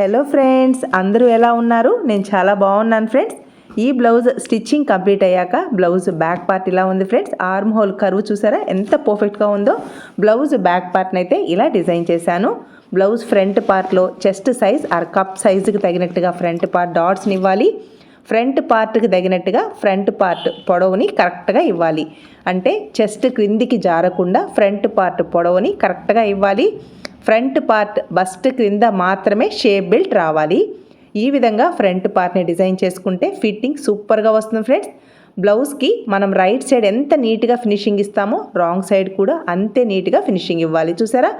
Hello friends అందరూ ఎలా ఉన్నారు? నేను చాలా బాగున్నాను ఫ్రెండ్స్ ఈ బ్లౌజ్ స్టిచ్చింగ్ కంప్లీట్ అయ్యాక బ్లౌజ్ బ్యాక్ పార్ట్ ఇలా ఉంది ఫ్రెండ్స్ ఆర్మ్ హోల్ కరువు చూసారా? ఎంత పర్ఫెక్ట్గా ఉందో. బ్లౌజ్ బ్యాక్ పార్ట్ని అయితే ఇలా డిజైన్ చేశాను. బ్లౌజ్ ఫ్రంట్ పార్ట్లో చెస్ట్ సైజ్ ఆర్ కప్ సైజుకి తగినట్టుగా ఫ్రంట్ పార్ట్ డాట్స్ని ఇవ్వాలి. ఫ్రంట్ పార్ట్కి తగినట్టుగా ఫ్రంట్ పార్ట్ పొడవుని కరెక్ట్గా ఇవ్వాలి. అంటే చెస్ట్ క్రిందికి జారకుండా ఫ్రంట్ పార్ట్ పొడవుని కరెక్ట్గా ఇవ్వాలి. ఫ్రంట్ పార్ట్ బస్ట్ క్రింద మాత్రమే షేప్ బెల్ట్ రావాలి. ఈ విధంగా ఫ్రంట్ పార్ట్ని డిజైన్ చేసుకుంటే ఫిట్టింగ్ సూపర్గా వస్తుంది ఫ్రెండ్స్. బ్లౌజ్కి మనం రైట్ సైడ్ ఎంత నీట్గా ఫినిషింగ్ ఇస్తామో రాంగ్ సైడ్ కూడా అంతే నీట్గా ఫినిషింగ్ ఇవ్వాలి. చూసారా?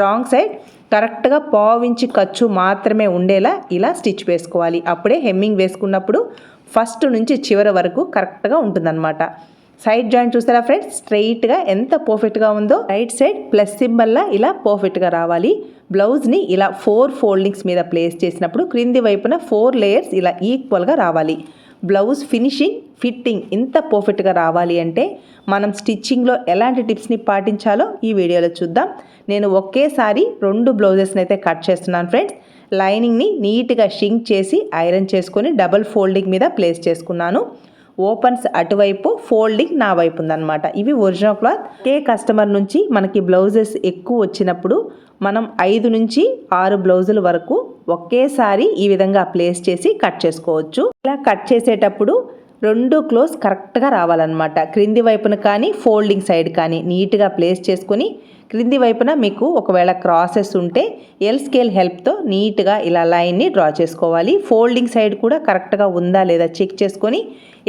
రాంగ్ సైడ్ కరెక్ట్గా పావించి ఖర్చు మాత్రమే ఉండేలా ఇలా స్టిచ్ వేసుకోవాలి. అప్పుడే హెమ్మింగ్ వేసుకున్నప్పుడు ఫస్ట్ నుంచి చివరి వరకు కరెక్ట్గా ఉంటుందన్నమాట. సైడ్ జాయింట్ చూస్తారా ఫ్రెండ్స్ స్ట్రైట్గా ఎంత పర్ఫెక్ట్గా ఉందో రైట్ సైడ్ ప్లస్ సింబల్లా ఇలా పర్ఫెక్ట్గా రావాలి. బ్లౌజ్ని ఇలా ఫోర్ ఫోల్డింగ్స్ మీద ప్లేస్ చేసినప్పుడు క్రింది వైపున ఫోర్ లేయర్స్ ఇలా ఈక్వల్గా రావాలి. బ్లౌజ్ ఫినిషింగ్ ఫిట్టింగ్ ఇంత పర్ఫెక్ట్గా రావాలి అంటే మనం స్టిచ్చింగ్లో ఎలాంటి టిప్స్ని పాటించాలో ఈ వీడియోలో చూద్దాం. నేను ఒకేసారి రెండు బ్లౌజెస్ని అయితే కట్ చేస్తున్నాను ఫ్రెండ్స్ లైనింగ్ని నీట్గా షింక్ చేసి ఐరన్ చేసుకొని డబల్ ఫోల్డింగ్ మీద ప్లేస్ చేసుకున్నాను. ఓపెన్స్ అటువైపు ఫోల్డింగ్ నా వైపు ఉందన్నమాట ఇవి ఒరిజినల్ క్లాత్ ఏ కస్టమర్ నుంచి మనకి బ్లౌజెస్ ఎక్కువ వచ్చినప్పుడు మనం ఐదు నుంచి ఆరు బ్లౌజుల వరకు ఒకేసారి ఈ విధంగా ప్లేస్ చేసి కట్ చేసుకోవచ్చు. ఇలా కట్ చేసేటప్పుడు రెండు క్లోజ్ కరెక్ట్గా రావాలన్నమాట. క్రింది వైపున కానీ ఫోల్డింగ్ సైడ్ కానీ నీట్గా ప్లేస్ చేసుకొని క్రింది వైపున మీకు ఒకవేళ క్రాసెస్ ఉంటే ఎల్ స్కేల్ హెల్ప్తో నీట్గా ఇలా లైన్ని డ్రా చేసుకోవాలి. ఫోల్డింగ్ సైడ్ కూడా కరెక్ట్గా ఉందా లేదా చెక్ చేసుకొని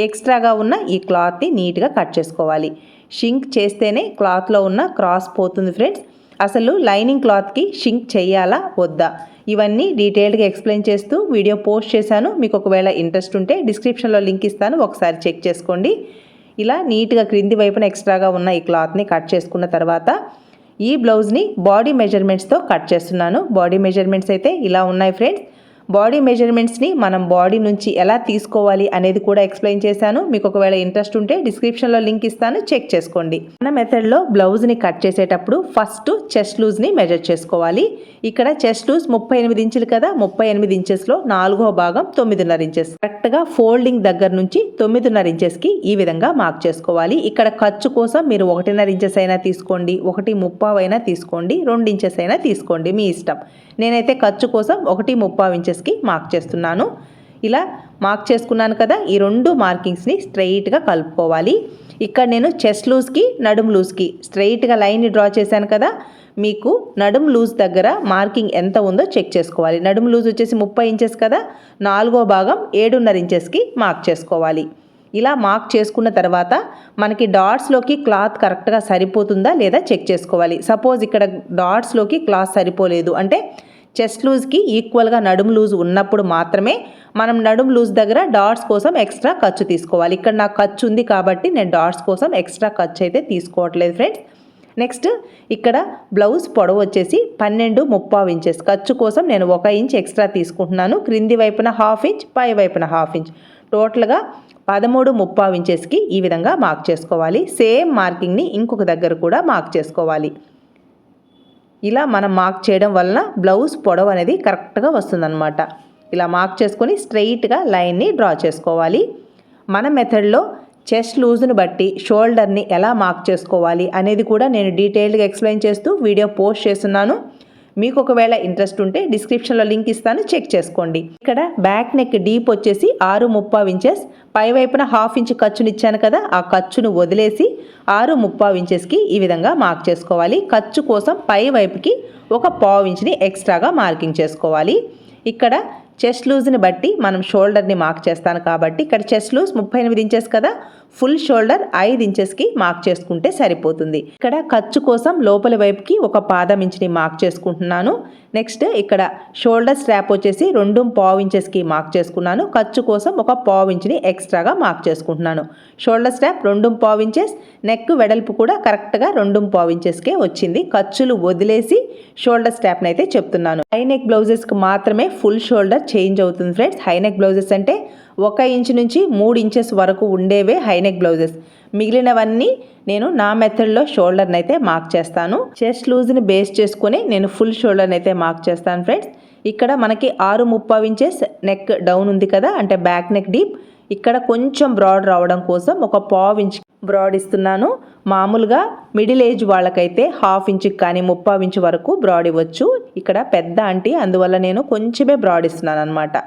ఎక్స్ట్రాగా ఉన్న ఈ క్లాత్ని నీట్గా కట్ చేసుకోవాలి. షింక్ చేస్తేనే క్లాత్లో ఉన్న క్రాస్ పోతుంది ఫ్రెండ్స్. అసలు లైనింగ్ క్లాత్కి షింక్ చేయాలా? వద్దా? ఇవన్నీ డీటెయిల్డ్గా ఎక్స్ప్లెయిన్ చేస్తూ వీడియో పోస్ట్ చేశాను. మీకు ఒకవేళ ఇంట్రెస్ట్ ఉంటే డిస్క్రిప్షన్లో లింక్ ఇస్తాను. ఒకసారి చెక్ చేసుకోండి. ఇలా నీట్గా క్రింది వైపున ఎక్స్ట్రాగా ఉన్న ఈ క్లాత్ని కట్ చేసుకున్న తర్వాత ఈ బ్లౌజ్ని బాడీ మెజర్మెంట్స్తో కట్ చేస్తున్నాను. బాడీ మెజర్మెంట్స్ అయితే ఇలా ఉన్నాయి ఫ్రెండ్స్. బాడీ మెజర్మెంట్స్ని మనం బాడీ నుంచి ఎలా తీసుకోవాలి అనేది కూడా ఎక్స్ప్లెయిన్ చేశాను. మీకు ఒకవేళ ఇంట్రెస్ట్ ఉంటే డిస్క్రిప్షన్లో లింక్ ఇస్తాను. చెక్ చేసుకోండి. మన మెథడ్లో బ్లౌజ్ని కట్ చేసేటప్పుడు ఫస్ట్ చెస్ట్ లూజ్ని మెజర్ చేసుకోవాలి. ఇక్కడ చెస్ట్ లూజ్ ముప్పై ఎనిమిది ఇంచులు కదా ముప్పై ఎనిమిది ఇంచెస్లో నాలుగో భాగం తొమ్మిదిన్నర ఇంచెస్. కరెక్ట్గా ఫోల్డింగ్ దగ్గర నుంచి తొమ్మిదిన్నర ఇంచెస్కి ఈ విధంగా మార్క్ చేసుకోవాలి. ఇక్కడ ఖర్చు కోసం మీరు ఒకటిన్నర ఇంచెస్ అయినా తీసుకోండి ఒకటి ముప్పావైనా తీసుకోండి రెండు ఇంచెస్ అయినా తీసుకోండి మీ ఇష్టం. నేనైతే ఖర్చు కోసం ఒకటి ముప్పావు ఇంచెస్కి మార్క్ చేస్తున్నాను. ఇలా మార్క్ చేసుకున్నాను కదా ఈ రెండు మార్కింగ్స్ని స్ట్రైట్గా కలుపుకోవాలి. ఇక్కడ నేను చెస్ట్ లూజ్కి నడుము లూజ్కి స్ట్రైట్గా లైన్ని డ్రా చేశాను కదా మీకు నడుము లూజ్ దగ్గర మార్కింగ్ ఎంత ఉందో చెక్ చేసుకోవాలి. నడుము లూజ్ వచ్చేసి ముప్పై ఇంచెస్ కదా నాలుగో భాగం ఏడున్నర ఇంచెస్కి మార్క్ చేసుకోవాలి. ఇలా మార్క్ చేసుకున్న తర్వాత మనకి డాట్స్లోకి క్లాత్ కరెక్ట్గా సరిపోతుందా లేదా చెక్ చేసుకోవాలి. సపోజ్ ఇక్కడ డాట్స్లోకి క్లాత్ సరిపోలేదు అంటే చెస్ట్ లూజ్కి ఈక్వల్గా నడుము లూజ్ ఉన్నప్పుడు మాత్రమే మనం నడుము లూజ్ దగ్గర డాట్స్ కోసం ఎక్స్ట్రా ఖర్చు తీసుకోవాలి. ఇక్కడ నాకు ఖర్చు ఉంది కాబట్టి నేను డాట్స్ కోసం ఎక్స్ట్రా ఖర్చు అయితే తీసుకోవట్లేదు ఫ్రెండ్స్. నెక్స్ట్ ఇక్కడ బ్లౌజ్ పొడవు వచ్చేసి పన్నెండు ముప్పావు ఇంచెస్. ఖర్చు కోసం నేను ఒక ఇంచ్ ఎక్స్ట్రా తీసుకుంటున్నాను. క్రింది వైపున హాఫ్ ఇంచ్ పై వైపున హాఫ్ ఇంచ్. టోటల్గా పదమూడు ముప్పావు ఇంచెస్కి ఈ విధంగా మార్క్ చేసుకోవాలి. సేమ్ మార్కింగ్ని ఇంకొక దగ్గర కూడా మార్క్ చేసుకోవాలి. ఇలా మనం మార్క్ చేయడం వలన బ్లౌజ్ పొడవు అనేది కరెక్ట్గా వస్తుందన్నమాట. ఇలా మార్క్ చేసుకొని స్ట్రైట్గా లైన్ని డ్రా చేసుకోవాలి. మన మెథడ్లో చెస్ట్ లూజ్ని బట్టి షోల్డర్ని ఎలా మార్క్ చేసుకోవాలి అనేది కూడా నేను డీటెయిల్డ్గా ఎక్స్ప్లెయిన్ చేస్తూ వీడియో పోస్ట్ చేస్తున్నాను. మీకు ఒకవేళ ఇంట్రెస్ట్ ఉంటే డిస్క్రిప్షన్లో లింక్ ఇస్తాను చెక్ చేసుకోండి. ఇక్కడ బ్యాక్ నెక్ డీప్ వచ్చేసి ఆరు ముప్పావు ఇంచెస్ పై వైపున హాఫ్ ఇంచ్ ఖర్చుని ఇచ్చాను కదా ఆ ఖర్చును వదిలేసి ఆరు ముప్పావు ఇంచెస్కి ఈ విధంగా మార్క్ చేసుకోవాలి. ఖర్చు కోసం పై వైపుకి ఒక పావు ఇంచ్ని ఎక్స్ట్రాగా మార్కింగ్ చేసుకోవాలి. ఇక్కడ చెస్ట్ లూజ్ని బట్టి మనం షోల్డర్ని మార్క్ చేస్తాను కాబట్టి ఇక్కడ చెస్ట్ లూజ్ ముప్పై ఎనిమిది ఇంచెస్ కదా ఫుల్ షోల్డర్ ఐదు ఇంచెస్కి మార్క్ చేసుకుంటే సరిపోతుంది. ఇక్కడ ఖర్చు కోసం లోపలి వైపుకి ఒక పాదం ఇంచుని మార్క్ చేసుకుంటున్నాను. నెక్స్ట్ ఇక్కడ షోల్డర్ స్ట్రాప్ వచ్చేసి రెండు పావు ఇంచెస్కి మార్క్ చేసుకున్నాను. ఖర్చు కోసం ఒక పావు ఇంచ్ని ఎక్స్ట్రాగా మార్క్ చేసుకుంటున్నాను. షోల్డర్ స్ట్రాప్ రెండు పావు ఇంచెస్ నెక్ వెడల్పు కూడా కరెక్ట్గా రెండు పావు ఇంచెస్కే వచ్చింది. ఖర్చులు వదిలేసి షోల్డర్ స్ట్రాప్ని అయితే చెప్తున్నాను. హై నెక్ బ్లౌజెస్కి మాత్రమే ఫుల్ షోల్డర్ చేంజ్ అవుతుంది ఫ్రెండ్స్. హై నెక్ బ్లౌజెస్ అంటే ఒక ఇంచు నుంచి మూడు ఇంచెస్ వరకు ఉండేవే హై నెక్ బ్లౌజెస్. మిగిలినవన్నీ నేను నా మెథడ్లో షోల్డర్ని అయితే మార్క్ చేస్తాను. చెస్ట్ లూజ్ని బేస్ చేసుకుని నేను ఫుల్ షోల్డర్ని అయితే మార్క్ చేస్తాను ఫ్రెండ్స్. ఇక్కడ మనకి ఆరు ముప్పావు ఇంచెస్ నెక్ డౌన్ ఉంది కదా అంటే బ్యాక్ నెక్ డీప్. ఇక్కడ కొంచెం బ్రాడ్ రావడం కోసం ఒక పావు ఇంచ్ బ్రాడ్ ఇస్తున్నాను. మామూలుగా మిడిల్ ఏజ్ వాళ్ళకైతే హాఫ్ ఇంచుకి కానీ ముప్పావు ఇంచు వరకు బ్రాడ్ ఇవ్వచ్చు. ఇక్కడ పెద్ద ఆంటీ అందువల్ల నేను కొంచెమే బ్రాడ్ ఇస్తున్నాను అనమాట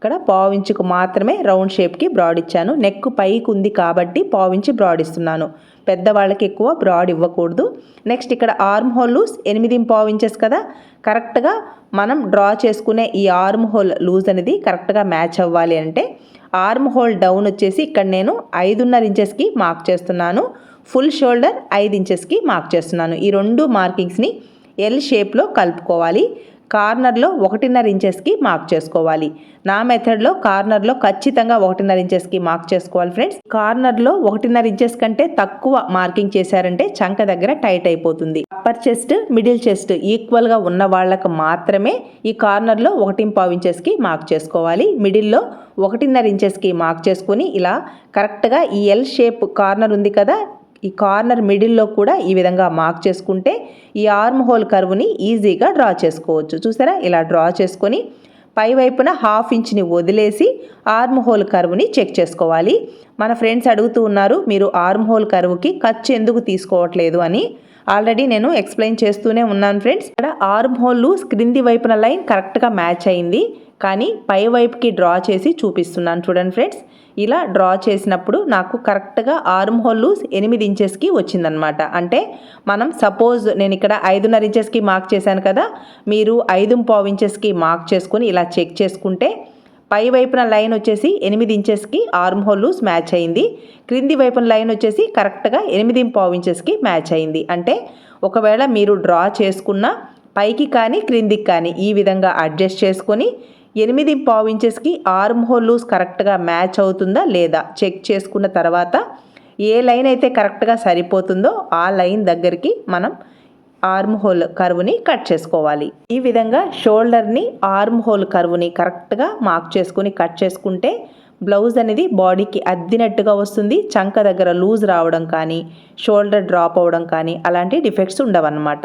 ఇక్కడ పావించుకు మాత్రమే రౌండ్ షేప్కి బ్రాడ్ ఇచ్చాను. నెక్ పైకి ఉంది కాబట్టి పావించి బ్రాడ్ ఇస్తున్నాను. పెద్దవాళ్ళకి ఎక్కువ బ్రాడ్ ఇవ్వకూడదు. నెక్స్ట్ ఇక్కడ ఆర్మ్ హోల్ లూజ్ ఎనిమిది పావు ఇంచెస్ కదా. కరెక్ట్గా మనం డ్రా చేసుకునే ఈ ఆర్మ్ హోల్ లూజ్ అనేది కరెక్ట్గా మ్యాచ్ అవ్వాలి అంటే ఆర్మ్ హోల్ డౌన్ వచ్చేసి ఇక్కడ నేను ఐదున్నర ఇంచెస్కి మార్క్ చేస్తున్నాను. ఫుల్ షోల్డర్ ఐదు ఇంచెస్కి మార్క్ చేస్తున్నాను. ఈ రెండు మార్కింగ్స్ని ఎల్ షేప్లో కలుపుకోవాలి. కార్నర్లో ఒకటిన్నర ఇంచెస్కి మార్క్ చేసుకోవాలి. నా మెథడ్లో కార్నర్లో ఖచ్చితంగా ఒకటిన్నర ఇంచెస్కి మార్క్ చేసుకోవాలి ఫ్రెండ్స్. కార్నర్లో ఒకటిన్నర ఇంచెస్ కంటే తక్కువ మార్కింగ్ చేశారంటే చంక దగ్గర టైట్ అయిపోతుంది. అప్పర్ చెస్ట్ మిడిల్ చెస్ట్ ఈక్వల్గా ఉన్న వాళ్ళకు మాత్రమే ఈ కార్నర్లో ఒకటి పావు ఇంచెస్కి మార్క్ చేసుకోవాలి. మిడిల్లో ఒకటిన్నర ఇంచెస్కి మార్క్ చేసుకొని ఇలా కరెక్ట్గా ఈ ఎల్ షేప్ కార్నర్ ఉంది కదా ఈ కార్నర్ మిడిల్లో కూడా ఈ విధంగా మార్క్ చేసుకుంటే ఈ ఆర్మ్ హోల్ కర్వ్ని ఈజీగా డ్రా చేసుకోవచ్చు. చూసారా? ఇలా డ్రా చేసుకొని పై వైపున హాఫ్ ఇంచ్ని వదిలేసి ఆర్మ్ హోల్ కర్వ్ని చెక్ చేసుకోవాలి. మన ఫ్రెండ్స్ అడుగుతూ ఉన్నారు మీరు ఆర్మ్ హోల్ కర్వ్కి ఖర్చు ఎందుకు తీసుకోవట్లేదు అని. ఆల్రెడీ నేను ఎక్స్ప్లెయిన్ చేస్తూనే ఉన్నాను ఫ్రెండ్స్. ఇక్కడ ఆర్మ్ హోల్ క్రింది వైపున లైన్ కరెక్ట్గా మ్యాచ్ అయింది. కానీ పై వైపుకి డ్రా చేసి చూపిస్తున్నాను చూడండి ఫ్రెండ్స్. ఇలా డ్రా చేసినప్పుడు నాకు కరెక్ట్గా ఆర్మ్ హోల్ ఎనిమిది ఇంచెస్కి వచ్చిందనమాట అంటే మనం సపోజ్ నేను ఇక్కడ ఐదున్నర ఇంచెస్కి మార్క్ చేశాను కదా మీరు ఐదు పావు ఇంచెస్కి మార్క్ చేసుకొని ఇలా చెక్ చేసుకుంటే పై వైపున లైన్ వచ్చేసి ఎనిమిది ఇంచెస్కి ఆర్మ్ హోల్ లూస్ మ్యాచ్ అయింది. క్రింది వైపున లైన్ వచ్చేసి కరెక్ట్గా ఎనిమిది పావు ఇంచెస్కి మ్యాచ్ అయింది. అంటే ఒకవేళ మీరు డ్రా చేసుకున్న పైకి కానీ క్రిందికి కానీ ఈ విధంగా అడ్జస్ట్ చేసుకొని ఎనిమిది పావు ఇంచెస్కి ఆర్మ్ హోల్ లూస్ కరెక్ట్గా మ్యాచ్ అవుతుందా లేదా? చెక్ చేసుకున్న తర్వాత ఏ లైన్ అయితే కరెక్ట్గా సరిపోతుందో ఆ లైన్ దగ్గరికి మనం ఆర్మ్ హోల్ కరువుని కట్ చేసుకోవాలి. ఈ విధంగా షోల్డర్ని ఆర్మ్ హోల్ కరువుని కరెక్ట్గా మార్క్ చేసుకుని కట్ చేసుకుంటే బ్లౌజ్ అనేది బాడీకి అద్దినట్టుగా వస్తుంది. చంక దగ్గర లూజ్ రావడం కానీ షోల్డర్ డ్రాప్ అవ్వడం కానీ అలాంటి డిఫెక్ట్స్ ఉండవన్నమాట.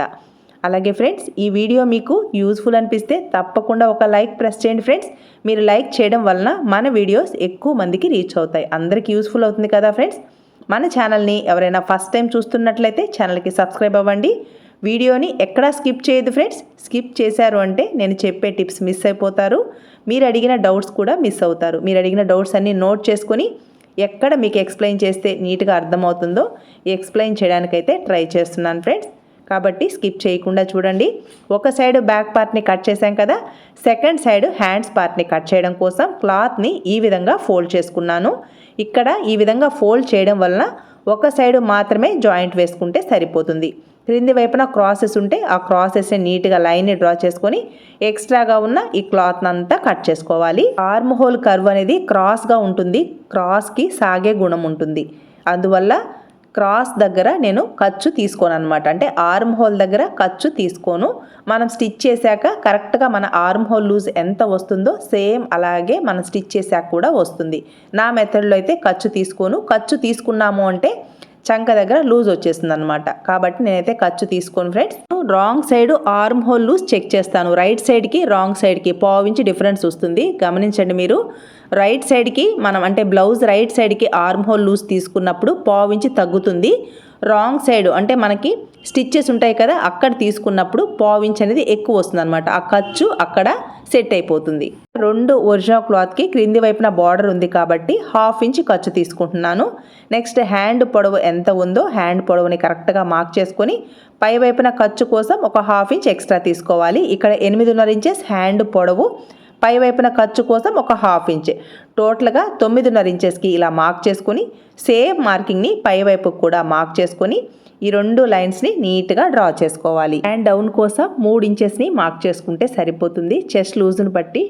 అలాగే ఫ్రెండ్స్ ఈ వీడియో మీకు యూస్ఫుల్ అనిపిస్తే తప్పకుండా ఒక లైక్ ప్రెస్ చేయండి ఫ్రెండ్స్. మీరు లైక్ చేయడం వలన మన వీడియోస్ ఎక్కువ మందికి రీచ్ అవుతాయి. అందరికీ యూస్ఫుల్ అవుతుంది కదా ఫ్రెండ్స్? మన ఛానల్ని ఎవరైనా ఫస్ట్ టైం చూస్తున్నట్లయితే ఛానల్కి సబ్స్క్రైబ్ అవ్వండి. వీడియోని ఎక్కడా స్కిప్ చేయదు ఫ్రెండ్స్. స్కిప్ చేశారు అంటే నేను చెప్పే టిప్స్ మిస్ అయిపోతారు. మీరు అడిగిన డౌట్స్ కూడా మిస్ అవుతారు. మీరు అడిగిన డౌట్స్ అన్నీ నోట్ చేసుకొని ఎక్కడ మీకు ఎక్స్ప్లెయిన్ చేస్తే నీట్గా అర్థమవుతుందో ఎక్స్ప్లెయిన్ చేయడానికైతే ట్రై చేస్తున్నాను ఫ్రెండ్స్. కాబట్టి స్కిప్ చేయకుండా చూడండి. ఒక సైడ్ బ్యాక్ పార్ట్ని కట్ చేసాం కదా సెకండ్ సైడ్ హ్యాండ్స్ పార్ట్ని కట్ చేయడం కోసం క్లాత్ని ఈ విధంగా ఫోల్డ్ చేసుకున్నాను. ఇక్కడ ఈ విధంగా ఫోల్డ్ చేయడం వలన ఒక సైడ్ మాత్రమే జాయింట్ వేసుకుంటే సరిపోతుంది. క్రింది వైపున క్రాసెస్ ఉంటే ఆ క్రాసెస్ని నీట్గా లైన్ని డ్రా చేసుకొని ఎక్స్ట్రాగా ఉన్న ఈ క్లాత్ అంతా కట్ చేసుకోవాలి. ఆర్మ్ హోల్ కర్వ్ అనేది క్రాస్గా ఉంటుంది క్రాస్కి సాగే గుణం ఉంటుంది. అందువల్ల క్రాస్ దగ్గర నేను ఖర్చు తీసుకోను అనమాట అంటే ఆర్మ్ హోల్ దగ్గర ఖర్చు తీసుకోను. మనం స్టిచ్ చేశాక కరెక్ట్గా మన ఆర్మ్ హోల్ లూజ్ ఎంత వస్తుందో సేమ్ అలాగే మనం స్టిచ్ చేశాక కూడా వస్తుంది. నా మెథడ్లో అయితే ఖర్చు తీసుకోను. ఖర్చు తీసుకున్నాము అంటే చంక దగ్గర లూజ్ వచ్చేస్తుంది అనమాట కాబట్టి నేనైతే ఖర్చు తీసుకోను friends wrong side arm hole loose check చేస్తాను. రైట్ సైడ్కి రాంగ్ సైడ్కి. పావించి డిఫరెన్స్ వస్తుంది. గమనించండి మీరు. రైట్ సైడ్కి మనం అంటే బ్లౌజ్ రైట్ సైడ్కి ఆర్మ్ హోల్ లూజ్ తీసుకున్నప్పుడు పావించి తగ్గుతుంది. రాంగ్ సైడ్ అంటే మనకి స్టిచ్చెస్ ఉంటాయి కదా అక్కడ తీసుకున్నప్పుడు పావించ్ అనేది ఎక్కువ వస్తుంది అనమాట ఆ ఖర్చు అక్కడ సెట్ అయిపోతుంది. రెండు ఒరిజినల్ క్లాత్కి క్రింది వైపున బార్డర్ ఉంది కాబట్టి హాఫ్ ఇంచ్ ఖర్చు తీసుకుంటున్నాను. నెక్స్ట్ హ్యాండ్ పొడవు ఎంత ఉందో హ్యాండ్ పొడవుని కరెక్ట్గా మార్క్ చేసుకొని పై వైపున ఖర్చు కోసం ఒక హాఫ్ ఇంచ్ ఎక్స్ట్రా తీసుకోవాలి. ఇక్కడ ఎనిమిదిన్నర ఇంచెస్ హ్యాండ్ పొడవు పై వైపున ఖర్చు కోసం ఒక హాఫ్ ఇంచ్. టోటల్గా తొమ్మిదిన్నర ఇంచెస్కి ఇలా మార్క్ చేసుకొని సేమ్ మార్కింగ్ని పై వైపు కూడా మార్క్ చేసుకొని ఈ రెండు లైన్స్ని నీట్గా డ్రా చేసుకోవాలి. హ్యాండ్ డౌన్ కోసం మూడు ఇంచెస్ని మార్క్ చేసుకుంటే సరిపోతుంది. చెస్ట్ లూజ్ని బట్టి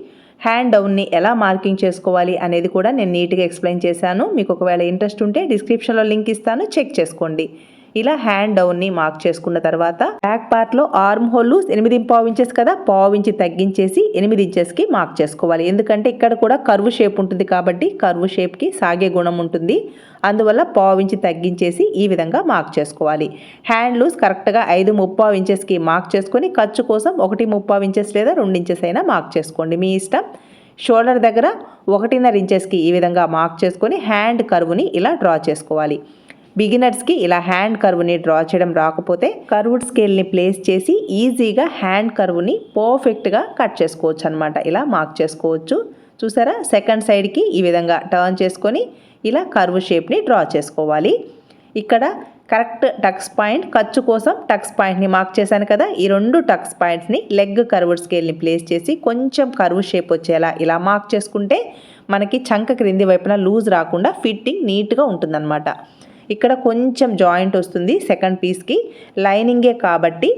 హ్యాండ్ డౌన్ని ఎలా మార్కింగ్ చేసుకోవాలి అనేది కూడా నేను నీట్గా ఎక్స్ప్లెయిన్ చేశాను. మీకు ఒకవేళ ఇంట్రెస్ట్ ఉంటే డిస్క్రిప్షన్లో లింక్ ఇస్తాను. చెక్ చేసుకోండి. ఇలా హ్యాండ్ డౌన్ని మార్క్ చేసుకున్న తర్వాత బ్యాక్ పార్ట్లో ఆర్మ్ హోల్ ఎనిమిది పావు ఇంచెస్ కదా పావు ఇంచి తగ్గించేసి ఎనిమిది ఇంచెస్కి మార్క్ చేసుకోవాలి. ఎందుకంటే ఇక్కడ కూడా కర్వ్ షేప్ ఉంటుంది కాబట్టి కర్వ్ షేప్కి సాగే గుణం ఉంటుంది. అందువల్ల పావు ఇంచి తగ్గించేసి ఈ విధంగా మార్క్ చేసుకోవాలి. హ్యాండ్ లూస్ కరెక్ట్గా ఐదు ముప్పావు ఇంచెస్కి మార్క్ చేసుకొని ఖర్చు కోసం ఒకటి ముప్పావు ఇంచెస్ లేదా రెండు ఇంచెస్ అయినా మార్క్ చేసుకోండి. మీ ఇష్టం. షోల్డర్ దగ్గర ఒకటిన్నర ఇంచెస్కి ఈ విధంగా మార్క్ చేసుకొని హ్యాండ్ కర్వ్ని ఇలా డ్రా చేసుకోవాలి. బిగినర్స్కి ఇలా హ్యాండ్ కర్వ్ని డ్రా చేయడం రాకపోతే కర్వ్డ్ స్కేల్ని ప్లేస్ చేసి ఈజీగా హ్యాండ్ కర్వ్ని పర్ఫెక్ట్గా కట్ చేసుకోవచ్చు అనమాట ఇలా మార్క్ చేసుకోవచ్చు. చూసారా? సెకండ్ సైడ్కి ఈ విధంగా టర్న్ చేసుకొని ఇలా కర్వ్ షేప్ని డ్రా చేసుకోవాలి. ఇక్కడ కరెక్ట్ టక్స్ పాయింట్ ఖర్చు కోసం టక్స్ పాయింట్ని మార్క్ చేశాను కదా? ఈ రెండు టక్స్ పాయింట్స్ని లెగ్ కర్వ్డ్ స్కేల్ని ప్లేస్ చేసి కొంచెం కర్వ్ షేప్ వచ్చేలా ఇలా మార్క్ చేసుకుంటే మనకి చంక క్రింది వైపున లూజ్ రాకుండా ఫిట్టింగ్ నీట్గా ఉంటుందన్నమాట. ఇక్కడ కొంచెం జాయింట్ వస్తుంది సెకండ్ పీస్కి. లైనింగే కాబట్టి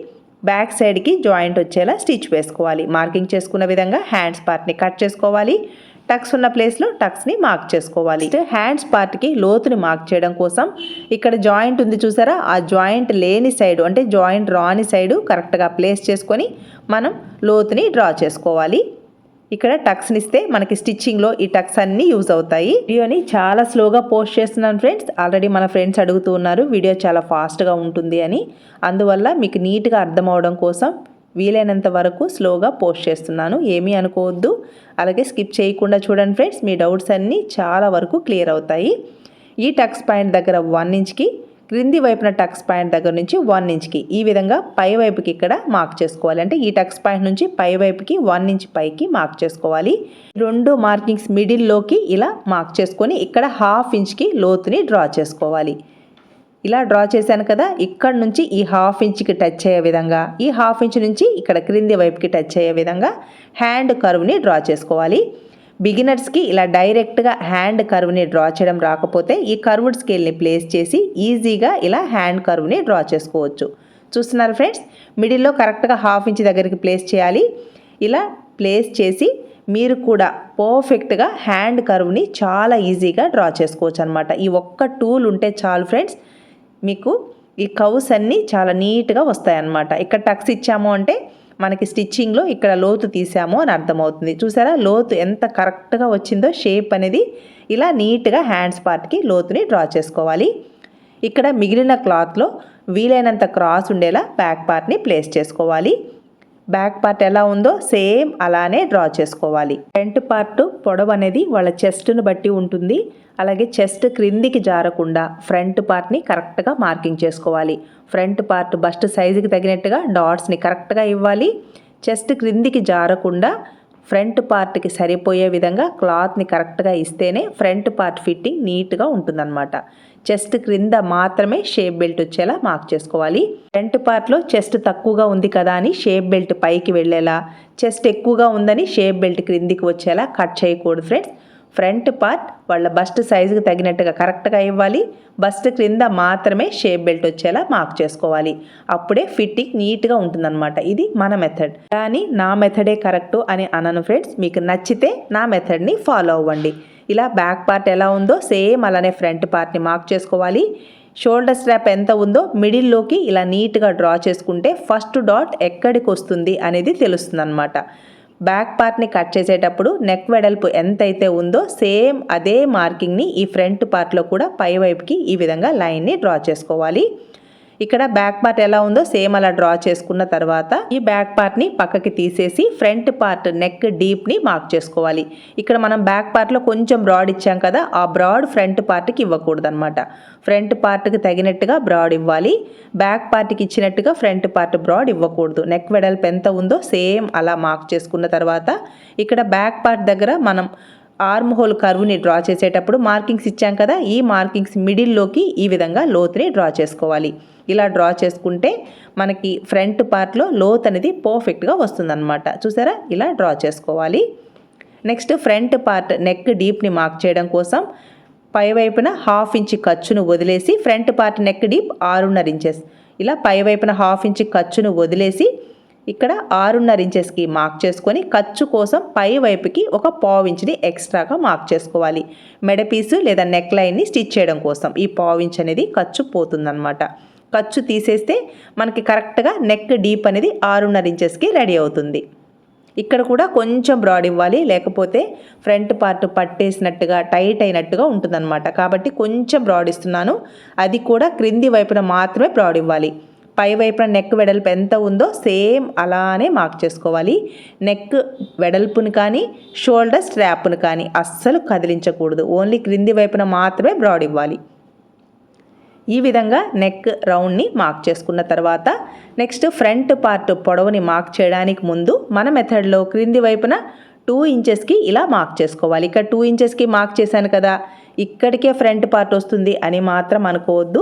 బ్యాక్ సైడ్కి జాయింట్ వచ్చేలా స్టిచ్ వేసుకోవాలి. మార్కింగ్ చేసుకున్న విధంగా హ్యాండ్స్ పార్ట్ని కట్ చేసుకోవాలి. టక్స్ ఉన్న ప్లేస్లో టక్స్ని మార్క్ చేసుకోవాలి. హ్యాండ్స్ పార్ట్కి లోతుని మార్క్ చేయడం కోసం ఇక్కడ జాయింట్ ఉంది చూసారా? ఆ జాయింట్ లేని సైడు అంటే జాయింట్ రాని సైడు కరెక్ట్గా ప్లేస్ చేసుకొని మనం లోతుని డ్రా చేసుకోవాలి. ఇక్కడ టక్స్ని ఇస్తే మనకి స్టిచ్చింగ్లో ఈ టక్స్ అన్నీ యూజ్ అవుతాయి. వీడియోని చాలా స్లోగా పోస్ట్ చేస్తున్నాను ఫ్రెండ్స్. ఆల్రెడీ మన ఫ్రెండ్స్ అడుగుతూ ఉన్నారు వీడియో చాలా ఫాస్ట్గా ఉంటుంది అని. అందువల్ల మీకు నీట్గా అర్థం అవడం కోసం వీలైనంత వరకు స్లోగా పోస్ట్ చేస్తున్నాను. ఏమీ అనుకోవద్దు. అలాగే స్కిప్ చేయకుండా చూడండి ఫ్రెండ్స్. మీ డౌట్స్ అన్నీ చాలా వరకు క్లియర్ అవుతాయి. ఈ టక్స్ పాయింట్ దగ్గర వన్ ఇంచ్కి క్రింది వైపున టక్స్ పాయింట్ దగ్గర నుంచి వన్ ఇంచ్కి. ఈ విధంగా పై వైపుకి ఇక్కడ మార్క్ చేసుకోవాలి. అంటే ఈ టక్స్ పాయింట్ నుంచి పై వైపుకి వన్ ఇంచ్ పైకి మార్క్ చేసుకోవాలి. రెండు మార్కింగ్స్ మిడిల్లోకి ఇలా మార్క్ చేసుకొని ఇక్కడ హాఫ్ ఇంచ్కి లోతుని డ్రా చేసుకోవాలి. ఇలా డ్రా చేశాను కదా ఇక్కడ నుంచి ఈ హాఫ్ ఇంచ్కి టచ్ అయ్యే విధంగా ఈ హాఫ్ ఇంచ్ నుంచి ఇక్కడ క్రింది వైపుకి టచ్ అయ్యే విధంగా హ్యాండ్ కర్వ్ని డ్రా చేసుకోవాలి. బిగినర్స్కి ఇలా డైరెక్ట్గా హ్యాండ్ కర్వ్ని డ్రా చేయడం రాకపోతే ఈ కర్వ్డ్ స్కేల్ని ప్లేస్ చేసి ఈజీగా ఇలా హ్యాండ్ కర్వ్ని డ్రా చేసుకోవచ్చు. చూస్తున్నారు ఫ్రెండ్స్? మిడిల్లో కరెక్ట్గా హాఫ్ ఇంచ్ దగ్గరికి ప్లేస్ చేయాలి. ఇలా ప్లేస్ చేసి మీరు కూడా పర్ఫెక్ట్గా హ్యాండ్ కర్వ్ని చాలా ఈజీగా డ్రా చేసుకోవచ్చు అనమాట ఈ ఒక్క టూల్ ఉంటే చాలు ఫ్రెండ్స్. మీకు ఈ కవ్స్ అన్నీ చాలా నీట్గా వస్తాయి అన్నమాట ఇక్కడ టక్స్ ఇచ్చాము అంటే మనకి స్టిచ్చింగ్లో ఇక్కడ లోతు తీసాము అని అర్థమవుతుంది. చూసారా? లోతు ఎంత కరెక్ట్గా వచ్చిందో షేప్ అనేది ఇలా నీట్గా హ్యాండ్స్ పార్ట్కి లోతుని డ్రా చేసుకోవాలి. ఇక్కడ మిగిలిన క్లాత్లో వీలైనంత క్రాస్ ఉండేలా బ్యాక్ పార్ట్ని ప్లేస్ చేసుకోవాలి. బ్యాక్ పార్ట్ ఎలా ఉందో సేమ్ అలానే డ్రా చేసుకోవాలి. ఫ్రంట్ పార్ట్ పొడవు అనేది వాళ్ళ చెస్ట్ను బట్టి ఉంటుంది. అలాగే చెస్ట్ క్రిందికి జారకుండా ఫ్రంట్ పార్ట్ని కరెక్ట్గా మార్కింగ్ చేసుకోవాలి. ఫ్రంట్ పార్ట్ బస్ట్ సైజుకి తగినట్టుగా డాట్స్ని కరెక్ట్గా ఇవ్వాలి. చెస్ట్ క్రిందికి జారకుండా ఫ్రంట్ పార్ట్కి సరిపోయే విధంగా క్లాత్ని కరెక్ట్గా ఇస్తేనే ఫ్రంట్ పార్ట్ ఫిట్టింగ్ నీట్గా ఉంటుందన్నమాట. చెస్ట్ క్రింద మాత్రమే షేప్ బెల్ట్ వచ్చేలా మార్క్ చేసుకోవాలి. ఫ్రంట్ పార్ట్లో చెస్ట్ తక్కువగా ఉంది కదా అని షేప్ బెల్ట్ పైకి వెళ్ళేలా చెస్ట్ ఎక్కువగా ఉందని షేప్ బెల్ట్ క్రిందికి వచ్చేలా కట్ చేయకూడదు ఫ్రెండ్స్. ఫ్రంట్ పార్ట్ వాళ్ళ బస్ట్ సైజుకి తగినట్టుగా కరెక్ట్గా ఇవ్వాలి. బస్ట్ క్రింద మాత్రమే షేప్ బెల్ట్ వచ్చేలా మార్క్ చేసుకోవాలి. అప్పుడే ఫిట్టింగ్ నీట్గా ఉంటుందన్నమాట. ఇది మన మెథడ్. కానీ నా మెథడే కరెక్టు అని అనను ఫ్రెండ్స్. మీకు నచ్చితే నా మెథడ్ని ఫాలో అవ్వండి. ఇలా బ్యాక్ పార్ట్ ఎలా ఉందో సేమ్ అలానే ఫ్రంట్ పార్ట్ని మార్క్ చేసుకోవాలి. షోల్డర్ స్ట్రాప్ ఎంత ఉందో మిడిల్లోకి ఇలా నీట్గా డ్రా చేసుకుంటే ఫస్ట్ డాట్ ఎక్కడికి వస్తుంది అనేది తెలుస్తుంది అనమాట బ్యాక్ పార్ట్ని కట్ చేసేటప్పుడు నెక్ వెడల్పు ఎంతైతే ఉందో సేమ్ అదే మార్కింగ్ని ఈ ఫ్రంట్ పార్ట్లో కూడా పై వైపుకి ఈ విధంగా లైన్ని డ్రా చేసుకోవాలి. ఇక్కడ బ్యాక్ పార్ట్ ఎలా ఉందో సేమ్ అలా డ్రా చేసుకున్న తర్వాత ఈ బ్యాక్ పార్ట్ని పక్కకి తీసేసి ఫ్రంట్ పార్ట్ నెక్ డీప్ని మార్క్ చేసుకోవాలి. ఇక్కడ మనం బ్యాక్ పార్ట్లో కొంచెం బ్రాడ్ ఇచ్చాం కదా ఆ బ్రాడ్ ఫ్రంట్ పార్ట్కి ఇవ్వకూడదు అనమాట ఫ్రంట్ పార్ట్కి తగినట్టుగా బ్రాడ్ ఇవ్వాలి. బ్యాక్ పార్ట్కి ఇచ్చినట్టుగా ఫ్రంట్ పార్ట్ బ్రాడ్ ఇవ్వకూడదు. నెక్ వెడల్పు ఎంత ఉందో సేమ్ అలా మార్క్ చేసుకున్న తర్వాత ఇక్కడ బ్యాక్ పార్ట్ దగ్గర మనం ఆర్మ్ హోల్ కర్వ్ని డ్రా చేసేటప్పుడు మార్కింగ్స్ ఇచ్చాం కదా ఈ మార్కింగ్స్ మిడిల్లోకి ఈ విధంగా లోతుని డ్రా చేసుకోవాలి. ఇలా డ్రా చేసుకుంటే మనకి ఫ్రంట్ పార్ట్లో లోత్ అనేది పర్ఫెక్ట్గా వస్తుందన్నమాట. చూసారా? ఇలా డ్రా చేసుకోవాలి. నెక్స్ట్ ఫ్రంట్ పార్ట్ నెక్ డీప్ని మార్క్ చేయడం కోసం పై వైపున హాఫ్ ఇంచ్ ఖర్చును వదిలేసి ఫ్రంట్ పార్ట్ నెక్ డీప్ ఆరున్నర ఇంచెస్. ఇలా పై వైపున హాఫ్ ఇంచ్ ఖర్చును వదిలేసి ఇక్కడ ఆరున్నర ఇంచెస్కి మార్క్ చేసుకొని ఖర్చు కోసం పై వైపుకి ఒక పావు ఇంచుని ఎక్స్ట్రాగా మార్క్ చేసుకోవాలి. మెడ పీసు లేదా నెక్ లైన్ని స్టిచ్ చేయడం కోసం ఈ పావు ఇంచ్ అనేది ఖర్చు పోతుందన్నమాట. ఖర్చు తీసేస్తే మనకి కరెక్ట్గా నెక్ డీప్ అనేది ఆరున్నర ఇంచెస్కి రెడీ అవుతుంది. ఇక్కడ కూడా కొంచెం బ్రాడ్ ఇవ్వాలి లేకపోతే ఫ్రంట్ పార్ట్ పట్టేసినట్టుగా టైట్ అయినట్టుగా ఉంటుందన్నమాట. కాబట్టి కొంచెం బ్రాడ్ ఇస్తున్నాను. అది కూడా క్రింది వైపున మాత్రమే బ్రాడ్ ఇవ్వాలి. పై వైపున నెక్ వెడల్పు ఎంత ఉందో సేమ్ అలానే మార్క్ చేసుకోవాలి. నెక్ వెడల్పును కానీ షోల్డర్ స్ట్రాప్ను కానీ అస్సలు కదిలించకూడదు. ఓన్లీ క్రింది వైపున మాత్రమే బ్రాడ్ ఇవ్వాలి. ఈ విధంగా నెక్ రౌండ్ని మార్క్ చేసుకున్న తర్వాత నెక్స్ట్ ఫ్రంట్ పార్ట్ పొడవుని మార్క్ చేయడానికి ముందు మన మెథడ్లో క్రింది వైపున టూ ఇంచెస్కి ఇలా మార్క్ చేసుకోవాలి. ఇక్కడ టూ ఇంచెస్కి మార్క్ చేశాను కదా ఇక్కడికే ఫ్రంట్ పార్ట్ వస్తుంది అని మాత్రం అనుకోవద్దు.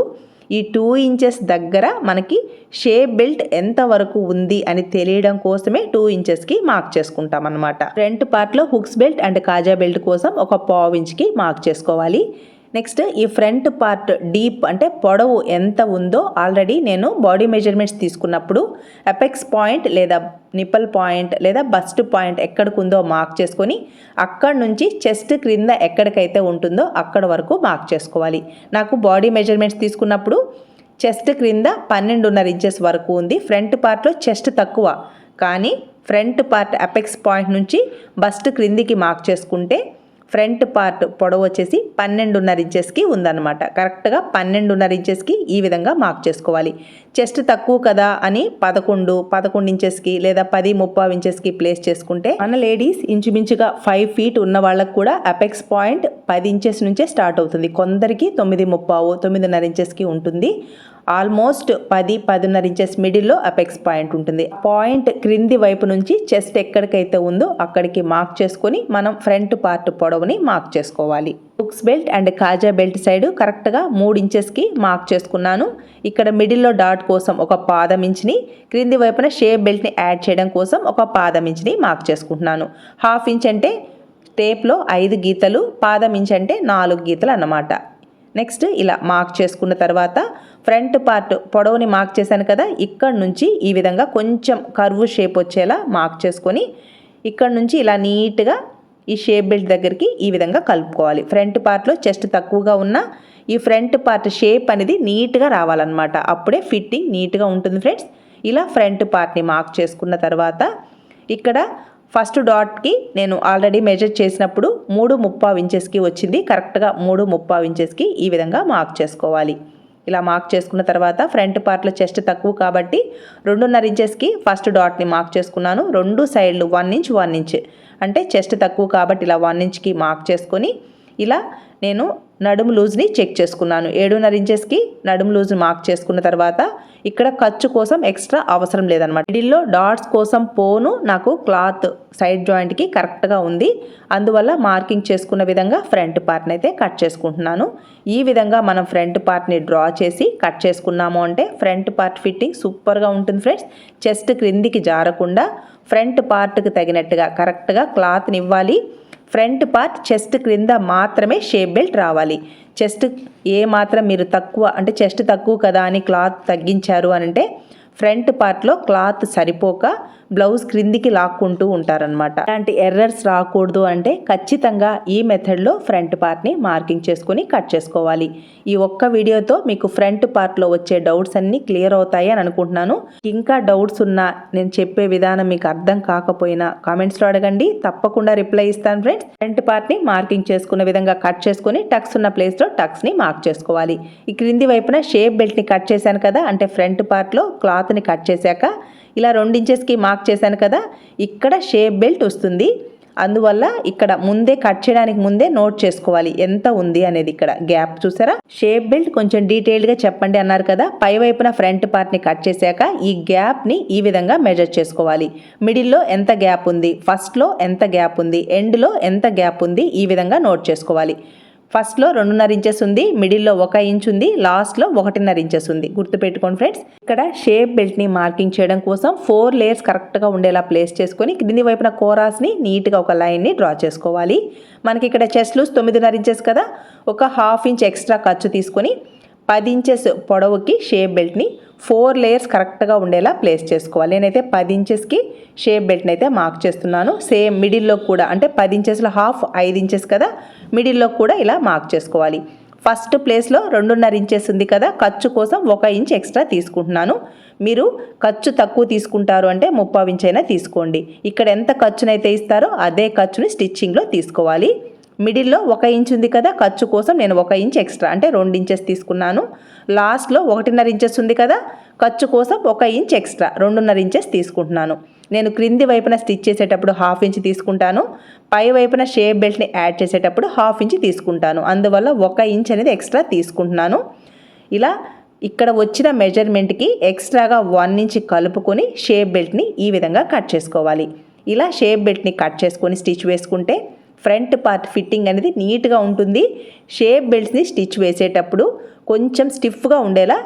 ఈ టూ ఇంచెస్ దగ్గర మనకి షేప్ బెల్ట్ ఎంత వరకు ఉంది అని తెలియడం కోసమే టూ ఇంచెస్కి మార్క్ చేసుకుంటాం అనమాట ఫ్రంట్ పార్ట్లో హుక్స్ బెల్ట్ అండ్ కాజా బెల్ట్ కోసం ఒక పావు ఇంచ్కి మార్క్ చేసుకోవాలి. నెక్స్ట్ ఈ ఫ్రంట్ పార్ట్ డీప్ అంటే పొడవు ఎంత ఉందో ఆల్రెడీ నేను బాడీ మెజర్మెంట్స్ తీసుకున్నప్పుడు అపెక్స్ పాయింట్ లేదా నిప్పల్ పాయింట్ లేదా బస్ట్ పాయింట్ ఎక్కడికి ఉందో మార్క్ చేసుకొని అక్కడ నుంచి చెస్ట్ క్రింద ఎక్కడికైతే ఉంటుందో అక్కడ వరకు మార్క్ చేసుకోవాలి. నాకు బాడీ మెజర్మెంట్స్ తీసుకున్నప్పుడు చెస్ట్ క్రింద పన్నెండున్నర ఇంచెస్ వరకు ఉంది. ఫ్రంట్ పార్ట్లో చెస్ట్ తక్కువ. కానీ ఫ్రంట్ పార్ట్ అపెక్స్ పాయింట్ నుంచి బస్ట్ క్రిందికి మార్క్ చేసుకుంటే ఫ్రంట్ పార్ట్ పొడవు వచ్చేసి పన్నెండున్నర ఇంచెస్కి ఉందన్నమాట. కరెక్ట్గా పన్నెండున్నర ఇంచెస్కి ఈ విధంగా మార్క్ చేసుకోవాలి. చెస్ట్ తక్కువ కదా అని పదకొండు పదకొండు ఇంచెస్కి లేదా పది ముప్పై ఇంచెస్కి ప్లేస్ చేసుకుంటే మన లేడీస్ ఇంచుమించుగా ఫైవ్ ఫీట్ ఉన్న వాళ్ళకు కూడా అపెక్స్ పాయింట్ పది ఇంచెస్ నుంచే స్టార్ట్ అవుతుంది. కొందరికి తొమ్మిది ముప్పావు తొమ్మిదిన్నర ఇంచెస్కి ఉంటుంది. ఆల్మోస్ట్ పది పదిన్నర ఇంచెస్ మిడిల్లో అపెక్స్ పాయింట్ ఉంటుంది. పాయింట్ క్రింది వైపు నుంచి చెస్ట్ ఎక్కడికైతే ఉందో అక్కడికి మార్క్ చేసుకొని మనం ఫ్రంట్ పార్ట్ పొడవుని మార్క్ చేసుకోవాలి. హుక్స్ బెల్ట్ అండ్ కాజా బెల్ట్ సైడ్ కరెక్ట్గా మూడు ఇంచెస్కి మార్క్ చేసుకున్నాను. ఇక్కడ మిడిల్లో డాట్ కోసం ఒక పాదం ఇంచ్ని క్రింది వైపున షేప్ బెల్ట్ని యాడ్ చేయడం కోసం ఒక పాదం ఇంచ్ని మార్క్ చేసుకుంటున్నాను. హాఫ్ ఇంచ్ అంటే టేప్లో ఐదు గీతలు పాదం ఇంచ్ అంటే నాలుగు గీతలు అన్నమాట. నెక్స్ట్ ఇలా మార్క్ చేసుకున్న తర్వాత ఫ్రంట్ పార్ట్ పొడవుని మార్క్ చేశాను కదా ఇక్కడ నుంచి ఈ విధంగా కొంచెం కర్వ్ షేప్ వచ్చేలా మార్క్ చేసుకొని ఇక్కడ నుంచి ఇలా నీట్గా ఈ షేప్ బెల్ట్ దగ్గరికి ఈ విధంగా కలుపుకోవాలి. ఫ్రంట్ పార్ట్లో చెస్ట్ తక్కువగా ఉన్న ఈ ఫ్రంట్ పార్ట్ షేప్ అనేది నీట్గా రావాలన్నమాట. అప్పుడే ఫిట్టింగ్ నీట్గా ఉంటుంది ఫ్రెండ్స్. ఇలా ఫ్రంట్ పార్ట్ని మార్క్ చేసుకున్న తర్వాత ఇక్కడ ఫస్ట్ డాట్కి నేను ఆల్రెడీ మెజర్ చేసినప్పుడు మూడు ముప్పావు ఇంచెస్కి వచ్చింది. కరెక్ట్గా మూడు ముప్పావు ఇంచెస్కి ఈ విధంగా మార్క్ చేసుకోవాలి. ఇలా మార్క్ చేసుకున్న తర్వాత ఫ్రంట్ పార్ట్లో చెస్ట్ తక్కువ కాబట్టి రెండున్నర ఇంచెస్కి ఫస్ట్ డాట్ని మార్క్ చేసుకున్నాను. రెండు సైడ్లు వన్ ఇంచ్ వన్ ఇంచ్. అంటే చెస్ట్ తక్కువ కాబట్టి ఇలా వన్ ఇంచ్కి మార్క్ చేసుకొని ఇలా నేను నడుము లూజ్ని చెక్ చేసుకున్నాను. ఏడున్నర ఇంచెస్కి నడుము లూజ్ని మార్క్ చేసుకున్న తర్వాత ఇక్కడ ఖర్చు కోసం ఎక్స్ట్రా అవసరం లేదనమాట మిడిల్లో డాట్స్ కోసం పోను నాకు క్లాత్ సైడ్ జాయింట్కి కరెక్ట్గా ఉంది. అందువల్ల మార్కింగ్ చేసుకున్న విధంగా ఫ్రంట్ పార్ట్ని అయితే కట్ చేసుకుంటున్నాను. ఈ విధంగా మనం ఫ్రంట్ పార్ట్ని డ్రా చేసి కట్ చేసుకున్నాము అంటే ఫ్రంట్ పార్ట్ ఫిట్టింగ్ సూపర్గా ఉంటుంది ఫ్రెండ్స్. చెస్ట్ క్రిందికి జారకుండా ఫ్రంట్ పార్ట్కి తగినట్టుగా కరెక్ట్గా క్లాత్ని ఇవ్వాలి. ఫ్రంట్ పార్ట్ చెస్ట్ క్రింద మాత్రమే షేప్ బెల్ట్ రావాలి. చెస్ట్ ఏ మాత్రం మీరు తక్కువ అంటే చెస్ట్ తక్కువ కదా అని క్లాత్ తగ్గించారు అని అంటే ఫ్రంట్ పార్ట్లో క్లాత్ సరిపోక బ్లౌజ్ క్రిందికి లాక్కుంటూ ఉంటారనమాట అలాంటి ఎర్రర్స్ రాకూడదు అంటే ఖచ్చితంగా ఈ మెథడ్లో ఫ్రంట్ పార్ట్ని మార్కింగ్ చేసుకొని కట్ చేసుకోవాలి. ఈ ఒక్క వీడియోతో మీకు ఫ్రంట్ పార్ట్లో వచ్చే డౌట్స్ అన్నీ క్లియర్ అవుతాయి అని అనుకుంటున్నాను. ఇంకా డౌట్స్ ఉన్నా నేను చెప్పే విధానం మీకు అర్థం కాకపోయినా కామెంట్స్లో అడగండి. తప్పకుండా రిప్లై ఇస్తాను ఫ్రెండ్స్. ఫ్రంట్ పార్ట్ని మార్కింగ్ చేసుకున్న విధంగా కట్ చేసుకొని టక్స్ ఉన్న ప్లేస్లో టక్స్ని మార్క్ చేసుకోవాలి. ఈ క్రింది వైపున షేప్ బెల్ట్ని కట్ చేశాను కదా అంటే ఫ్రంట్ పార్ట్లో క్లాత్ క్లాత్ని కట్ చేశాక ఇలా రెండించెస్కి మార్క్ చేశాను కదా ఇక్కడ షేప్ బెల్ట్ వస్తుంది. అందువల్ల ఇక్కడ ముందే కట్ చేయడానికి ముందే నోట్ చేసుకోవాలి ఎంత ఉంది అనేది ఇక్కడ గ్యాప్ చూసారా? షేప్ బెల్ట్ కొంచెం డీటెయిల్డ్గా చెప్పండి అన్నారు కదా పై వైపున ఫ్రంట్ పార్ట్ని కట్ చేశాక ఈ గ్యాప్ని ఈ విధంగా మెజర్ చేసుకోవాలి. మిడిల్లో ఎంత గ్యాప్ ఉంది ఫస్ట్లో ఎంత గ్యాప్ ఉంది ఎండ్లో ఎంత గ్యాప్ ఉంది ఈ విధంగా నోట్ చేసుకోవాలి. ఫస్ట్లో రెండున్నర ఇంచెస్ ఉంది మిడిల్లో ఒక ఇంచ్ ఉంది లాస్ట్లో ఒకటిన్నర ఇంచెస్ ఉంది. గుర్తుపెట్టుకోండి ఫ్రెండ్స్. ఇక్కడ షేప్ బెల్ట్ని మార్కింగ్ చేయడం కోసం ఫోర్ లేయర్స్ కరెక్ట్గా ఉండేలా ప్లేస్ చేసుకొని క్రింది వైపున కోరాస్ని నీట్గా ఒక లైన్ని డ్రా చేసుకోవాలి. మనకి ఇక్కడ చెస్ట్ లూస్ తొమ్మిదిన్నర ఇంచెస్ కదా. ఒక హాఫ్ ఇంచ్ ఎక్స్ట్రా ఖర్చు తీసుకొని పది ఇంచెస్ పొడవుకి షేప్ బెల్ట్ని ఫోర్ లేయర్స్ కరెక్ట్గా ఉండేలా ప్లేస్ చేసుకోవాలి. నేనైతే పది ఇంచెస్కి షేప్ బెల్ట్ని అయితే మార్క్ చేస్తున్నాను. సేమ్ మిడిల్లో కూడా అంటే పది ఇంచెస్లో హాఫ్ ఐదు ఇంచెస్ కదా మిడిల్లో కూడా ఇలా మార్క్ చేసుకోవాలి. ఫస్ట్ ప్లేస్లో రెండున్నర ఇంచెస్ ఉంది కదా ఖర్చు కోసం ఒక ఇంచ్ ఎక్స్ట్రా తీసుకుంటున్నాను. మీరు ఖర్చు తక్కువ తీసుకుంటారు అంటే ముప్పావు ఇంచ్ అయినా తీసుకోండి. ఇక్కడ ఎంత ఖర్చునైతే ఇస్తారో అదే ఖర్చుని స్టిచ్చింగ్లో తీసుకోవాలి. మిడిల్లో ఒక ఇంచ్ ఉంది కదా ఖర్చు కోసం నేను ఒక ఇంచ్ ఎక్స్ట్రా అంటే రెండు ఇంచెస్ తీసుకున్నాను. లాస్ట్లో ఒకటిన్నర ఇంచెస్ ఉంది కదా ఖర్చు కోసం ఒక ఇంచ్ ఎక్స్ట్రా రెండున్నర ఇంచెస్ తీసుకుంటున్నాను. నేను క్రింది వైపున స్టిచ్ చేసేటప్పుడు హాఫ్ ఇంచ్ తీసుకుంటాను పై వైపున షేప్ బెల్ట్ని యాడ్ చేసేటప్పుడు హాఫ్ ఇంచ్ తీసుకుంటాను. అందువల్ల ఒక ఇంచ్ అనేది ఎక్స్ట్రా తీసుకుంటున్నాను. ఇలా ఇక్కడ వచ్చిన మెజర్మెంట్కి ఎక్స్ట్రాగా వన్ ఇంచ్ కలుపుకొని షేప్ బెల్ట్ని ఈ విధంగా కట్ చేసుకోవాలి. ఇలా షేప్ బెల్ట్ని కట్ చేసుకొని స్టిచ్ వేసుకుంటే ఫ్రంట్ పార్ట్ ఫిట్టింగ్ అనేది నీట్గా ఉంటుంది. షేప్ బెల్ట్స్ని స్టిచ్ వేసేటప్పుడు కొంచెం స్టిఫ్గా ఉండేలా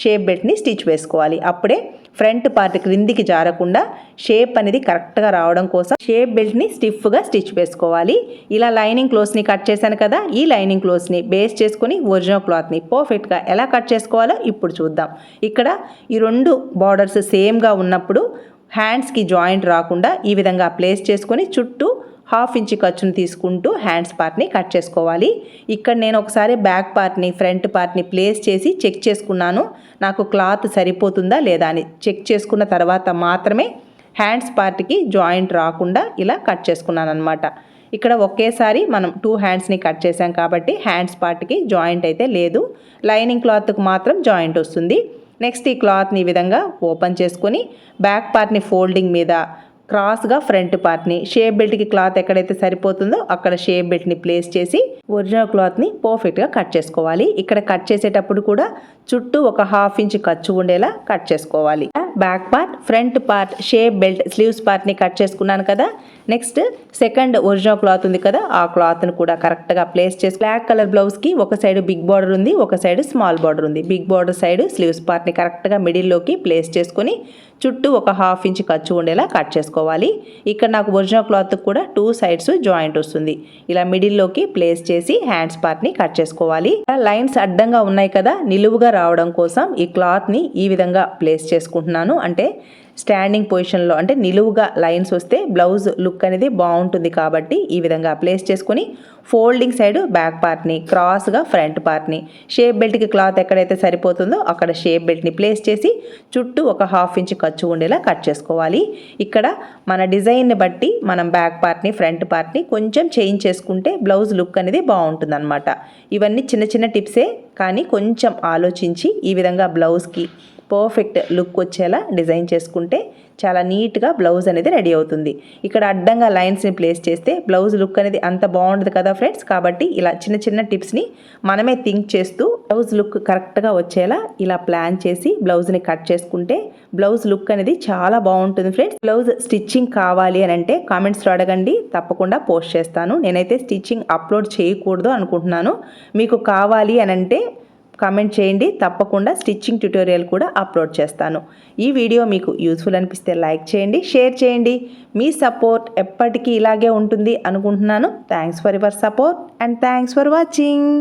షేప్ బెల్ట్ని స్టిచ్ వేసుకోవాలి. అప్పుడే ఫ్రంట్ పార్ట్ క్రిందికి జారకుండా షేప్ అనేది కరెక్ట్గా రావడం కోసం షేప్ బెల్ట్ని స్టిఫ్గా స్టిచ్ వేసుకోవాలి. ఇలా లైనింగ్ క్లోత్స్ని కట్ చేశాను కదా ఈ లైనింగ్ క్లోత్స్ని బేస్ చేసుకొని ఒరిజినల్ క్లాత్ని పర్ఫెక్ట్గా ఎలా కట్ చేసుకోవాలో ఇప్పుడు చూద్దాం. ఇక్కడ ఈ రెండు బార్డర్స్ సేమ్గా ఉన్నప్పుడు హ్యాండ్స్కి జాయింట్ రాకుండా ఈ విధంగా ప్లేస్ చేసుకొని చుట్టూ హాఫ్ ఇంచ్ ఖర్చును తీసుకుంటూ హ్యాండ్స్ పార్ట్ని కట్ చేసుకోవాలి. ఇక్కడ నేను ఒకసారి బ్యాక్ పార్ట్ని ఫ్రంట్ పార్ట్ని ప్లేస్ చేసి చెక్ చేసుకున్నాను. నాకు క్లాత్ సరిపోతుందా లేదా అని చెక్ చేసుకున్న తర్వాత మాత్రమే హ్యాండ్స్ పార్ట్కి జాయింట్ రాకుండా ఇలా కట్ చేసుకున్నాను అనమాట ఇక్కడ ఒకేసారి మనం టూ హ్యాండ్స్ని కట్ చేసాం కాబట్టి హ్యాండ్స్ పార్ట్కి జాయింట్ అయితే లేదు. లైనింగ్ క్లాత్కి మాత్రం జాయింట్ వస్తుంది. నెక్స్ట్ ఈ క్లాత్ని ఈ విధంగా ఓపెన్ చేసుకొని బ్యాక్ పార్ట్ని ఫోల్డింగ్ మీద క్రాస్గా ఫ్రంట్ పార్ట్ని షేప్ బెల్ట్కి క్లాత్ ఎక్కడైతే సరిపోతుందో అక్కడ షేప్ బెల్ట్ని ప్లేస్ చేసి ఒరిజినల్ క్లాత్ని పర్ఫెక్ట్గా కట్ చేసుకోవాలి. ఇక్కడ కట్ చేసేటప్పుడు కూడా చుట్టూ ఒక హాఫ్ ఇంచ్ ఖర్చు ఉండేలా కట్ చేసుకోవాలి. Back part front part shape belt sleeves పార్ట్ని కట్ చేసుకున్నాను కదా. నెక్స్ట్ సెకండ్ ఒరిజినల్ క్లాత్ ఉంది కదా ఆ క్లాత్ని కూడా కరెక్ట్గా ప్లేస్ చేసి బ్లాక్ కలర్ బ్లౌజ్కి ఒక సైడ్ బిగ్ బార్డర్ ఉంది ఒక సైడ్ స్మాల్ బార్డర్ ఉంది. బిగ్ బార్డర్ సైడ్ స్లీవ్స్ పార్ట్ని కరెక్ట్గా మిడిల్లోకి ప్లేస్ చేసుకొని చుట్టూ ఒక హాఫ్ ఇంచ్ ఖర్చు ఉండేలా కట్ చేసుకోవాలి. ఇక్కడ నాకు ఒరిజినల్ క్లాత్ కూడా టూ సైడ్స్ జాయింట్ వస్తుంది. ఇలా మిడిల్లోకి ప్లేస్ చేసి హ్యాండ్స్ పార్ట్ని కట్ చేసుకోవాలి. లైన్స్ అడ్డంగా ఉన్నాయి కదా నిలువుగా రావడం కోసం ఈ క్లాత్ని ఈ విధంగా ప్లేస్ చేసుకుంటున్నాను. అంటే స్టాండింగ్ పొజిషన్లో అంటే నిలువుగా లైన్స్ వస్తే బ్లౌజ్ లుక్ అనేది బాగుంటుంది కాబట్టి ఈ విధంగా ప్లేస్ చేసుకొని ఫోల్డింగ్ సైడ్ బ్యాక్ పార్ట్ని క్రాస్గా ఫ్రంట్ పార్ట్ని షేప్ బెల్ట్కి క్లాత్ ఎక్కడైతే సరిపోతుందో అక్కడ షేప్ బెల్ట్ని ప్లేస్ చేసి చుట్టూ ఒక హాఫ్ ఇంచ్ ఖర్చు ఉండేలా కట్ చేసుకోవాలి. ఇక్కడ మన డిజైన్ని బట్టి మనం బ్యాక్ పార్ట్ని ఫ్రంట్ పార్ట్ని కొంచెం చేంజ్ చేసుకుంటే బ్లౌజ్ లుక్ అనేది బాగుంటుందనమాట ఇవన్నీ చిన్న చిన్న టిప్సే కానీ కొంచెం ఆలోచించి ఈ విధంగా బ్లౌజ్కి పర్ఫెక్ట్ లుక్ వచ్చేలా డిజైన్ చేసుకుంటే చాలా నీట్గా బ్లౌజ్ అనేది రెడీ అవుతుంది. ఇక్కడ అడ్డంగా లైన్స్ని ప్లేస్ చేస్తే బ్లౌజ్ లుక్ అనేది అంత బాగుంటుంది కదా ఫ్రెండ్స్ కాబట్టి ఇలా చిన్న చిన్న టిప్స్ని మనమే థింక్ చేస్తూ బ్లౌజ్ లుక్ కరెక్ట్గా వచ్చేలా ఇలా ప్లాన్ చేసి బ్లౌజ్ని కట్ చేసుకుంటే బ్లౌజ్ లుక్ అనేది చాలా బాగుంటుంది ఫ్రెండ్స్ బ్లౌజ్ స్టిచ్చింగ్ కావాలి అని అంటే కామెంట్స్లో అడగండి తప్పకుండా పోస్ట్ చేస్తాను. నేనైతే స్టిచ్చింగ్ అప్లోడ్ చేయకూడదు అనుకుంటున్నాను. మీకు కావాలి అని అంటే కామెంట్ చేయండి. తప్పకుండా స్టిచ్చింగ్ ట్యుటోరియల్ కూడా అప్లోడ్ చేస్తాను. ఈ వీడియో మీకు యూస్ఫుల్ అనిపిస్తే లైక్ చేయండి షేర్ చేయండి. మీ సపోర్ట్ ఎప్పటికీ ఇలాగే ఉంటుంది అనుకుంటున్నాను. Thanks for your support and thanks for watching.